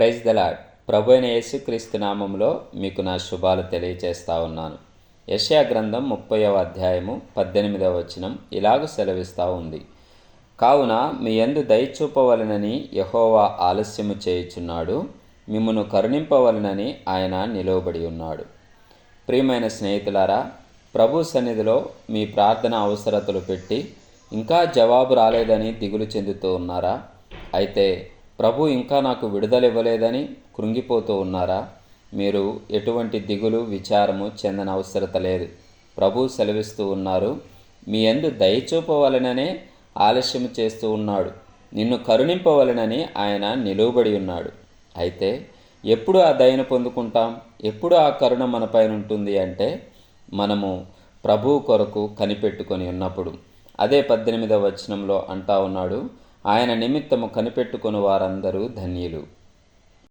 Praise the Lord ప్రభు అయిన యేసుక్రీస్తు నామంలో మీకు నా శుభాలు తెలియచేస్తా ఉన్నాను. యెషయా గ్రంథం ముప్పైవ అధ్యాయము పద్దెనిమిదవ వచనం ఇలాగ సెలవిస్తూ ఉంది. కావున మీ ఎందు దయచూపవలనని యహోవా ఆలస్యము చేయుచున్నాడు. మిమ్మను కరుణింపవలనని ఆయన నిలువబడి ఉన్నాడు. ప్రియమైన స్నేహితులారా ప్రభు సన్నిధిలో మీ ప్రార్థన అవసరతలు పెట్టి ఇంకా జవాబు రాలేదని దిగులు చెందుతూ ఉన్నారా? అయితే ప్రభు ఇంకా నాకు విడుదలివ్వలేదని కృంగిపోతూ ఉన్నారా? మీరు ఎటువంటి దిగులు విచారము చెందన అవసరత లేదు. ప్రభు సెలవిస్తూ ఉన్నారు మీ ఎందు దయచూపవలననే ఆలస్యం చేస్తూ ఉన్నాడు. నిన్ను కరుణింపవలనని ఆయన నిలువబడి ఉన్నాడు. అయితే ఎప్పుడు ఆ దయను పొందుకుంటాం? ఎప్పుడు ఆ కరుణ మనపైన ఉంటుంది అంటే మనము ప్రభు కొరకు కనిపెట్టుకొని ఉన్నప్పుడు. అదే పద్దెనిమిదవ వచనంలో అంటా ఉన్నాడు ఆయన నిమిత్తము కనిపెట్టుకుని వారందరూ ధన్యులు.